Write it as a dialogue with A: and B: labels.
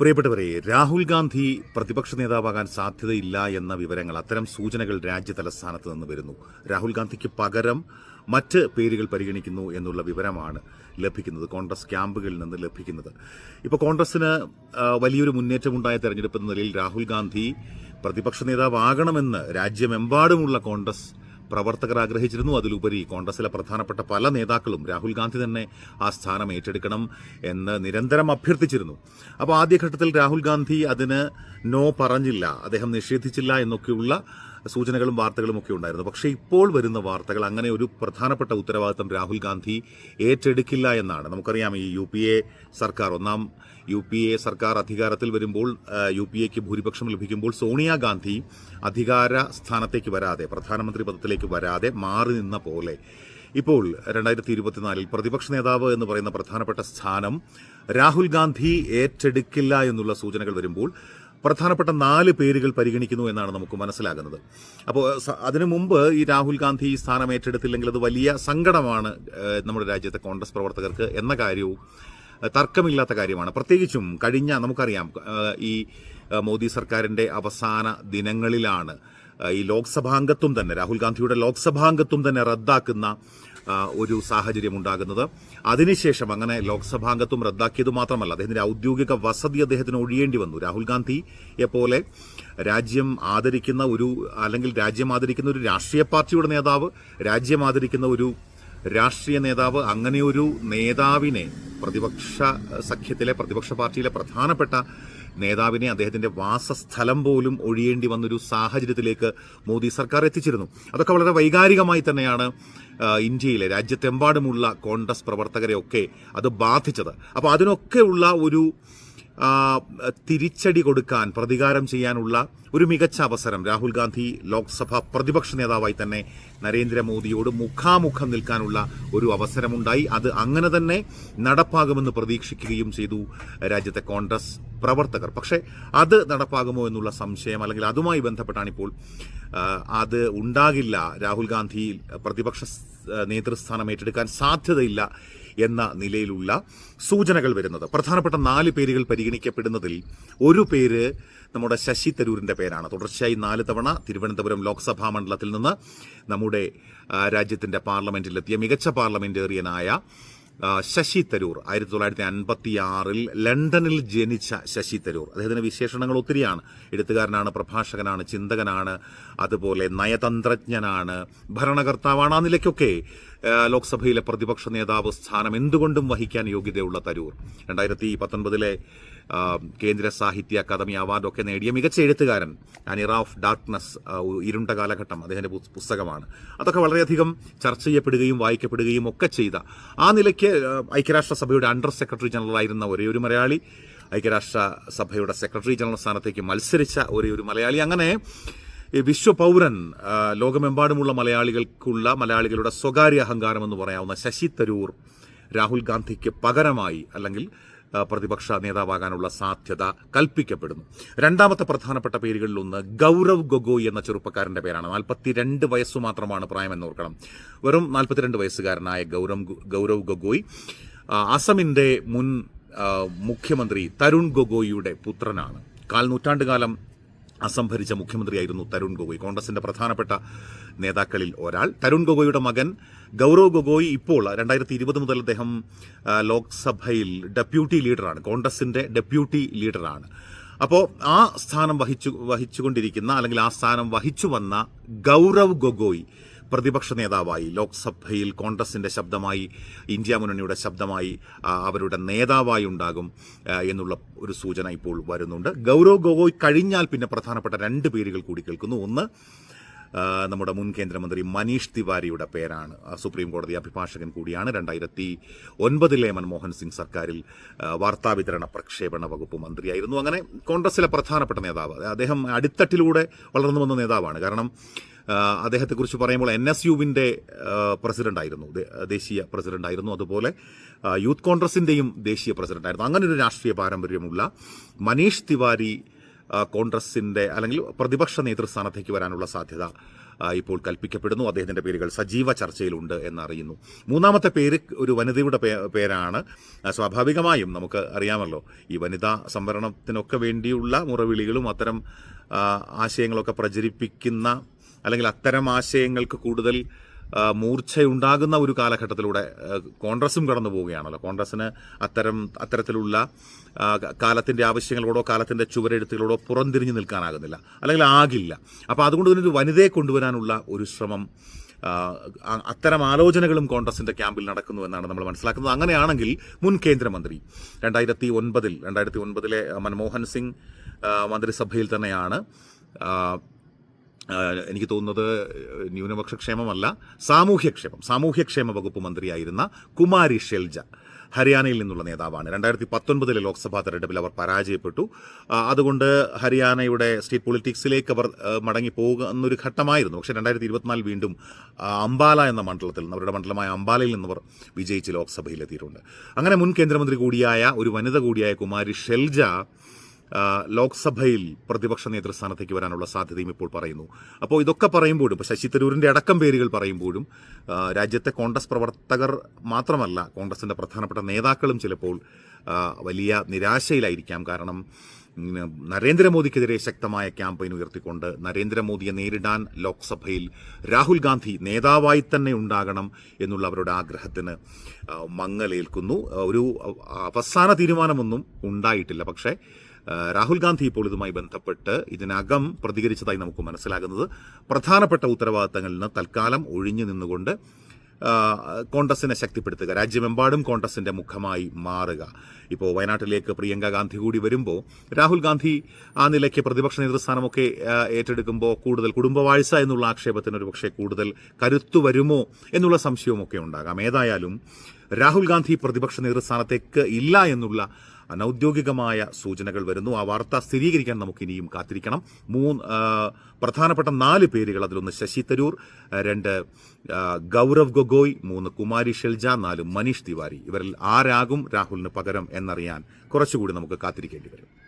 A: പ്രിയപ്പെട്ടവരെ രാഹുൽ ഗാന്ധി പ്രതിപക്ഷ നേതാവാകാൻ സാധ്യതയില്ല എന്ന വിവരങ്ങൾ അത്തരം സൂചനകൾ രാജ്യ തലസ്ഥാനത്ത് നിന്ന് വരുന്നു. രാഹുൽ ഗാന്ധിക്ക് പകരം മറ്റ് പേരുകൾ പരിഗണിക്കുന്നു എന്നുള്ള വിവരമാണ് ലഭിക്കുന്നത് കോൺഗ്രസ് ക്യാമ്പുകളിൽ നിന്ന് ലഭിക്കുന്നത്. ഇപ്പോൾ കോൺഗ്രസിന് വലിയൊരു മുന്നേറ്റമുണ്ടായ തെരഞ്ഞെടുപ്പ് എന്ന നിലയിൽ രാഹുൽ ഗാന്ധി പ്രതിപക്ഷ നേതാവാകണമെന്ന് രാജ്യമെമ്പാടുമുള്ള കോൺഗ്രസ് പ്രവർത്തകർ ആഗ്രഹിച്ചിരുന്നു അതിലുപരി കോൺഗ്രസിലെ പ്രധാനപ്പെട്ട പല നേതാക്കളും രാഹുൽ ഗാന്ധി തന്നെ ആ സ്ഥാനം ഏറ്റെടുക്കണം എന്ന് നിരന്തരം അഭ്യർത്ഥിച്ചിരുന്നു. അപ്പോൾ ആദ്യഘട്ടത്തിൽ രാഹുൽ ഗാന്ധി അതിന് നോ പറഞ്ഞില്ല. അദ്ദേഹം നിഷേധിച്ചില്ല എന്നൊക്കെയുള്ള സൂചനകളും വാർത്തകളും ഒക്കെ ഉണ്ടായിരുന്നു. പക്ഷേ ഇപ്പോൾ വരുന്ന വാർത്തകൾ അങ്ങനെ ഒരു പ്രധാനപ്പെട്ട ഉത്തരവാദിത്തം രാഹുൽ ഗാന്ധി ഏറ്റെടുക്കില്ല എന്നാണ്. നമുക്കറിയാം ഈ യു പി എ സർക്കാർ ഒന്നാം യു പി എ സർക്കാർ അധികാരത്തിൽ വരുമ്പോൾ യു പി എക്ക് ഭൂരിപക്ഷം ലഭിക്കുമ്പോൾ സോണിയാഗാന്ധി അധികാര സ്ഥാനത്തേക്ക് വരാതെ പ്രധാനമന്ത്രി പദത്തിലേക്ക് വരാതെ മാറി നിന്ന പോലെ. ഇപ്പോൾ രണ്ടായിരത്തി ഇരുപത്തിനാലിൽ പ്രതിപക്ഷ നേതാവ് എന്ന് പറയുന്ന പ്രധാനപ്പെട്ട സ്ഥാനം രാഹുൽ ഗാന്ധി ഏറ്റെടുക്കില്ല എന്നുള്ള സൂചനകൾ വരുമ്പോൾ പ്രധാനപ്പെട്ട നാല് പേരുകൾ പരിഗണിക്കുന്നു എന്നാണ് നമുക്ക് മനസ്സിലാകുന്നത്. അപ്പോൾ അതിനു മുമ്പ് ഈ രാഹുൽ ഗാന്ധി ഈ സ്ഥാനം ഏറ്റെടുത്തില്ലെങ്കിൽ അത് വലിയ സങ്കടമാണ് നമ്മുടെ രാജ്യത്തെ കോൺഗ്രസ് പ്രവർത്തകർക്ക് എന്ന കാര്യവും തർക്കമില്ലാത്ത കാര്യമാണ്. പ്രത്യേകിച്ചും കഴിഞ്ഞ നമുക്കറിയാം ഈ മോദി സർക്കാരിന്റെ അവസാന ദിനങ്ങളിലാണ് ഈ ലോക്സഭാംഗത്വം തന്നെ രാഹുൽ ഗാന്ധിയുടെ ലോക്സഭാംഗത്വം തന്നെ റദ്ദാക്കുന്ന ഒരു സാഹചര്യം ഉണ്ടാകുന്നത്. അതിനുശേഷം അങ്ങനെ ലോക്സഭാംഗത്വം റദ്ദാക്കിയത് മാത്രമല്ല അദ്ദേഹത്തിന്റെ ഔദ്യോഗിക വസതി അദ്ദേഹത്തിന് ഒഴിയേണ്ടി വന്നു. രാഹുൽ ഗാന്ധിയെ പോലെ രാജ്യം ആദരിക്കുന്ന ഒരു അല്ലെങ്കിൽ രാജ്യം ആദരിക്കുന്ന ഒരു രാഷ്ട്രീയ പാർട്ടിയുടെ നേതാവ് രാജ്യം ആദരിക്കുന്ന ഒരു രാഷ്ട്രീയ നേതാവ് അങ്ങനെയൊരു നേതാവിനെ പ്രതിപക്ഷ സഖ്യത്തിലെ പ്രതിപക്ഷ പാർട്ടിയിലെ പ്രധാനപ്പെട്ട നേതാവിനെ അദ്ദേഹത്തിന്റെ വാസസ്ഥലം പോലും ഒഴിയേണ്ടി വന്നൊരു സാഹചര്യത്തിലേക്ക് മോദി സർക്കാർ എത്തിച്ചിരുന്നു. അതൊക്കെ വളരെ വൈകാരികമായി തന്നെയാണ് ഇന്ത്യയിലെ രാജ്യത്തെമ്പാടുമുള്ള കോൺഗ്രസ് പ്രവർത്തകരെയൊക്കെ അത് ബാധിച്ചത്. അപ്പോൾ അതിനൊക്കെയുള്ള ഒരു തിരിച്ചടി കൊടുക്കാൻ പ്രതികാരം ചെയ്യാനുള്ള ഒരു മികച്ച അവസരം രാഹുൽ ഗാന്ധി ലോക്സഭ പ്രതിപക്ഷ നേതാവായി തന്നെ നരേന്ദ്രമോദിയോട് മുഖാമുഖം നിൽക്കാനുള്ള ഒരു അവസരമുണ്ടായി. അത് അങ്ങനെ തന്നെ നടപ്പാകുമെന്ന് പ്രതീക്ഷിക്കുകയും ചെയ്തു രാജ്യത്തെ കോൺഗ്രസ് പ്രവർത്തകർ. പക്ഷേ അത് നടപ്പാകുമോ എന്നുള്ള സംശയം അല്ലെങ്കിൽ അതുമായി ബന്ധപ്പെട്ടാണ് ഇപ്പോൾ ആ, അത് ഉണ്ടാകില്ല. രാഹുൽ ഗാന്ധി പ്രതിപക്ഷ നേതൃസ്ഥാനം ഏറ്റെടുക്കാൻ സാധ്യതയില്ല എന്ന നിലയിലുള്ള സൂചനകൾ വരുന്നത്. പ്രധാനപ്പെട്ട നാല് പേരുകൾ പരിഗണിക്കപ്പെടുന്നതിൽ ഒരു പേര് നമ്മുടെ ശശി തരൂരിന്റെ പേരാണ്. തുടർച്ചയായി നാല് തവണ തിരുവനന്തപുരം ലോക്സഭാ മണ്ഡലത്തിൽ നിന്ന് നമ്മുടെ രാജ്യത്തിന്റെ പാർലമെന്റിലെത്തിയ മികച്ച പാർലമെന്റേറിയനായ ആ, ശശി തരൂർ ആയിരത്തി തൊള്ളായിരത്തി അൻപത്തി ആറിൽ ലണ്ടനിൽ ജനിച്ച ശശി തരൂർ. അദ്ദേഹത്തിന് വിശേഷണങ്ങൾ ഒത്തിരിയാണ്. എഴുത്തുകാരനാണ് പ്രഭാഷകനാണ് ചിന്തകനാണ് അതുപോലെ നയതന്ത്രജ്ഞനാണ് ഭരണകർത്താവാണ് ആ നിലയ്ക്കൊക്കെ ലോക്സഭയിലെ പ്രതിപക്ഷ നേതാവ് സ്ഥാനം എന്തുകൊണ്ടും വഹിക്കാൻ യോഗ്യതയുള്ള തരൂർ. രണ്ടായിരത്തി പത്തൊൻപതിലെ കേന്ദ്ര സാഹിത്യ അക്കാദമി അവാർഡൊക്കെ നേടിയ മികച്ച എഴുത്തുകാരൻ അനിറ ഓഫ് ഡാർക്ക്നെസ് ഇരുണ്ട കാലഘട്ടം അദ്ദേഹത്തിന്റെ പുസ്തകമാണ്. അതൊക്കെ വളരെയധികം ചർച്ച ചെയ്യപ്പെടുകയും വായിക്കപ്പെടുകയും ഒക്കെ ചെയ്ത ആ നിലയ്ക്ക് ഐക്യരാഷ്ട്രസഭയുടെ അണ്ടർ സെക്രട്ടറി ജനറൽ ആയിരുന്ന ഒരേ ഒരു മലയാളി ഐക്യരാഷ്ട്ര സഭയുടെ സെക്രട്ടറി ജനറൽ സ്ഥാനത്തേക്ക് മത്സരിച്ച ഒരേ ഒരു മലയാളി. അങ്ങനെ വിശ്വപൗരൻ ലോകമെമ്പാടുമുള്ള മലയാളികൾക്കുള്ള മലയാളികളുടെ സ്വകാര്യ അഹങ്കാരം എന്ന് പറയാവുന്ന ശശി തരൂർ രാഹുൽ ഗാന്ധിക്ക് പകരമായി അല്ലെങ്കിൽ പ്രതിപക്ഷ നേതാവാകാനുള്ള സാധ്യത കൽപ്പിക്കപ്പെടുന്നു. രണ്ടാമത്തെ പ്രധാനപ്പെട്ട പേരുകളിൽ പേരുകളിലൊന്ന് ഗൗരവ് ഗൊഗോയ് എന്ന ചെറുപ്പക്കാരന്റെ പേരാണ്. നാൽപ്പത്തിരണ്ട് വയസ്സ് മാത്രമാണ് പ്രായമെന്ന് ഓർക്കണം. വെറും നാൽപ്പത്തിരണ്ട് വയസ്സുകാരനായ ഗൗരവ് ഗൗരവ് ഗൊഗോയ് അസമിന്റെ മുൻ മുഖ്യമന്ത്രി തരുൺ ഗൊഗോയിയുടെ പുത്രനാണ്. കാൽ നൂറ്റാണ്ട് കാലം അസം ഭരിച്ച മുഖ്യമന്ത്രിയായിരുന്നു തരുൺ ഗൊഗോയ്. കോൺഗ്രസിന്റെ പ്രധാനപ്പെട്ട നേതാക്കളിൽ ഒരാൾ. തരുൺ ഗൊഗോയുടെ മകൻ ഗൗരവ് ഗൊഗോയ് ഇപ്പോൾ രണ്ടായിരത്തി ഇരുപത് മുതൽ അദ്ദേഹം ലോക്സഭയിൽ ഡെപ്യൂട്ടി ലീഡറാണ്. കോൺഗ്രസിന്റെ ഡെപ്യൂട്ടി ലീഡറാണ്. അപ്പോൾ ആ സ്ഥാനം വഹിച്ചു വഹിച്ചുകൊണ്ടിരിക്കുന്ന അല്ലെങ്കിൽ ആ സ്ഥാനം വഹിച്ചു വന്ന ഗൗരവ് ഗൊഗോയ് പ്രതിപക്ഷ നേതാവായി ലോക്സഭയിൽ കോൺഗ്രസിന്റെ ശബ്ദമായി ഇന്ത്യ മുന്നണിയുടെ ശബ്ദമായി അവരുടെ നേതാവായി ഉണ്ടാകും എന്നുള്ള ഒരു സൂചന ഇപ്പോൾ വരുന്നുണ്ട്. ഗൗരവ് ഗൊഗോയ് കഴിഞ്ഞാൽ പിന്നെ പ്രധാനപ്പെട്ട രണ്ട് പേരുകൾ കൂടി കേൾക്കുന്നു. ഒന്ന് നമ്മുടെ മുൻ കേന്ദ്രമന്ത്രി മനീഷ് തിവാരിയുടെ പേരാണ്. സുപ്രീം കോടതി അഭിഭാഷകൻ കൂടിയാണ്. രണ്ടായിരത്തി ഒൻപതിലെ മൻമോഹൻ സിംഗ് സർക്കാരിൽ വാർത്താവിതരണ പ്രക്ഷേപണ വകുപ്പ് മന്ത്രിയായിരുന്നു. അങ്ങനെ കോൺഗ്രസിലെ പ്രധാനപ്പെട്ട നേതാവ് അദ്ദേഹം അടിത്തട്ടിലൂടെ വളർന്നു വന്ന നേതാവാണ്. കാരണം അദ്ദേഹത്തെക്കുറിച്ച് പറയുമ്പോൾ എൻ എസ് യുവിന്റെ പ്രസിഡന്റായിരുന്നു. ദേ- ദേശീയ പ്രസിഡന്റായിരുന്നു. അതുപോലെ യൂത്ത് കോൺഗ്രസിന്റെയും ദേശീയ പ്രസിഡന്റായിരുന്നു. അങ്ങനെ ഒരു രാഷ്ട്രീയ പാരമ്പര്യമുള്ള മനീഷ് തിവാരി കോൺഗ്രസിന്റെ അല്ലെങ്കിൽ പ്രതിപക്ഷ നേതൃസ്ഥാനത്തേക്ക് വരാനുള്ള സാധ്യത ഇപ്പോൾ കൽപ്പിക്കപ്പെടുന്നു. അദ്ദേഹത്തിന്റെ പേരുകൾ സജീവ ചർച്ചയിലുണ്ട് എന്നറിയുന്നു. മൂന്നാമത്തെ പേര് ഒരു വനിതയുടെ പേരാണ്. സ്വാഭാവികമായും നമുക്ക് അറിയാമല്ലോ ഈ വനിതാ സംവരണത്തിനൊക്കെ വേണ്ടിയുള്ള മുറവിളികളും അത്തരം ആശയങ്ങളൊക്കെ പ്രചരിപ്പിക്കുന്ന അല്ലെങ്കിൽ അത്തരം ആശയങ്ങൾക്ക് കൂടുതൽ മൂർച്ചയുണ്ടാകുന്ന ഒരു കാലഘട്ടത്തിലൂടെ കോൺഗ്രസും കടന്നു പോവുകയാണല്ലോ. കോൺഗ്രസ്സിന് അത്തരം അത്തരത്തിലുള്ള കാലത്തിന്റെ ആവശ്യങ്ങളോടോ കാലത്തിന്റെ ചുവരെഴുത്തുകളോടോ പുറംതിരിഞ്ഞു നിൽക്കാനാകുന്നില്ല. അല്ലെങ്കിൽ ആകില്ല. അപ്പോൾ അതുകൊണ്ട് തന്നെ ഒരു വനിതയെ കൊണ്ടുവരാനുള്ള ഒരു ശ്രമം അത്തരം ആലോചനകളും കോൺഗ്രസിന്റെ ക്യാമ്പിൽ നടക്കുന്നു എന്നാണ് നമ്മൾ മനസ്സിലാക്കുന്നത്. അങ്ങനെയാണെങ്കിൽ മുൻ കേന്ദ്രമന്ത്രി രണ്ടായിരത്തി ഒൻപതിൽ രണ്ടായിരത്തി ഒൻപതിലെ മൻമോഹൻ സിംഗ് മന്ത്രിസഭയിൽ തന്നെയാണ് എനിക്ക് തോന്നുന്നത് ന്യൂനപക്ഷ ക്ഷേമമല്ല സാമൂഹ്യക്ഷേമം സാമൂഹ്യക്ഷേമ വകുപ്പ് മന്ത്രിയായിരുന്ന കുമാരി ഷെൽജ ഹരിയാനയിൽ നിന്നുള്ള നേതാവാണ്. രണ്ടായിരത്തി പത്തൊൻപതിലെ ലോക്സഭാ തെരഞ്ഞെടുപ്പിൽ അവർ പരാജയപ്പെട്ടു. അതുകൊണ്ട് ഹരിയാനയുടെ സ്റ്റേറ്റ് പൊളിറ്റിക്സിലേക്ക് അവർ മടങ്ങി പോകുന്നൊരു ഘട്ടമായിരുന്നു. പക്ഷേ രണ്ടായിരത്തി ഇരുപത്തിനാല് വീണ്ടും അംബാല എന്ന മണ്ഡലത്തിൽ നിന്ന് അവരുടെ മണ്ഡലമായ അംബാലയിൽ നിന്നവർ വിജയിച്ച് ലോക്സഭയിലെത്തിയിട്ടുണ്ട്. അങ്ങനെ മുൻ കേന്ദ്രമന്ത്രി കൂടിയായ ഒരു വനിത കൂടിയായ കുമാരി ഷെൽജ ലോക്സഭയിൽ പ്രതിപക്ഷ നേതൃസ്ഥാനത്തേക്ക് വരാനുള്ള സാധ്യതയും ഇപ്പോൾ പറയുന്നു. അപ്പോൾ ഇതൊക്കെ പറയുമ്പോഴും ഇപ്പോൾ ശശി തരൂരിന്റെ അടക്കം പേരുകൾ പറയുമ്പോഴും രാജ്യത്തെ കോൺഗ്രസ് പ്രവർത്തകർ മാത്രമല്ല കോൺഗ്രസിന്റെ പ്രധാനപ്പെട്ട നേതാക്കളും ചിലപ്പോൾ വലിയ നിരാശയിലായിരിക്കാം. കാരണം നരേന്ദ്രമോദിക്കെതിരെ ശക്തമായ ക്യാമ്പയിൻ ഉയർത്തിക്കൊണ്ട് നരേന്ദ്രമോദിയെ നേരിടാൻ ലോക്സഭയിൽ രാഹുൽ ഗാന്ധി നേതാവായി തന്നെ ഉണ്ടാകണം എന്നുള്ള അവരുടെ ആഗ്രഹത്തിന് മങ്ങലേൽക്കുന്നു. ഒരു അവസാന തീരുമാനമൊന്നും ഉണ്ടായിട്ടില്ല. പക്ഷേ രാഹുൽ ഗാന്ധി ഇപ്പോൾ ഇതുമായി ബന്ധപ്പെട്ട് ഇതിനകം പ്രതികരിച്ചതായി നമുക്ക് മനസ്സിലാകുന്നത്. പ്രധാനപ്പെട്ട ഉത്തരവാദിത്തങ്ങളിൽ നിന്ന് തൽക്കാലം ഒഴിഞ്ഞു നിന്നുകൊണ്ട് കോൺഗ്രസിനെ ശക്തിപ്പെടുത്തുക രാജ്യമെമ്പാടും കോൺഗ്രസിന്റെ മുഖമായി മാറുക. ഇപ്പോൾ വയനാട്ടിലേക്ക് പ്രിയങ്ക ഗാന്ധി കൂടി വരുമ്പോൾ രാഹുൽ ഗാന്ധി ആ നിലയ്ക്ക് പ്രതിപക്ഷ നേതൃസ്ഥാനമൊക്കെ ഏറ്റെടുക്കുമ്പോൾ കൂടുതൽ കുടുംബവാഴ്ച എന്നുള്ള ആക്ഷേപത്തിന് ഒരു പക്ഷേ കൂടുതൽ കരുത്തു വരുമോ എന്നുള്ള സംശയവുമൊക്കെ ഉണ്ടാകാം. ഏതായാലും രാഹുൽ ഗാന്ധി പ്രതിപക്ഷ നേതൃസ്ഥാനത്തേക്ക് ഇല്ല എന്നുള്ള അനൌദ്യോഗികമായ സൂചനകൾ വരുന്നു. ആ വാർത്ത സ്ഥിരീകരിക്കാൻ നമുക്ക് ഇനിയും കാത്തിരിക്കണം. മൂന്ന് പ്രധാനപ്പെട്ട നാല് പേരുകൾ അതിലൊന്ന് ശശി തരൂർ രണ്ട് ഗൗരവ് ഗൊഗോയ് മൂന്ന് കുമാരി ഷെൽജ നാല് മനീഷ് തിവാരി. ഇവരിൽ ആരാകും രാഹുലിന് പകരം എന്നറിയാൻ കുറച്ചുകൂടി നമുക്ക് കാത്തിരിക്കേണ്ടി വരും.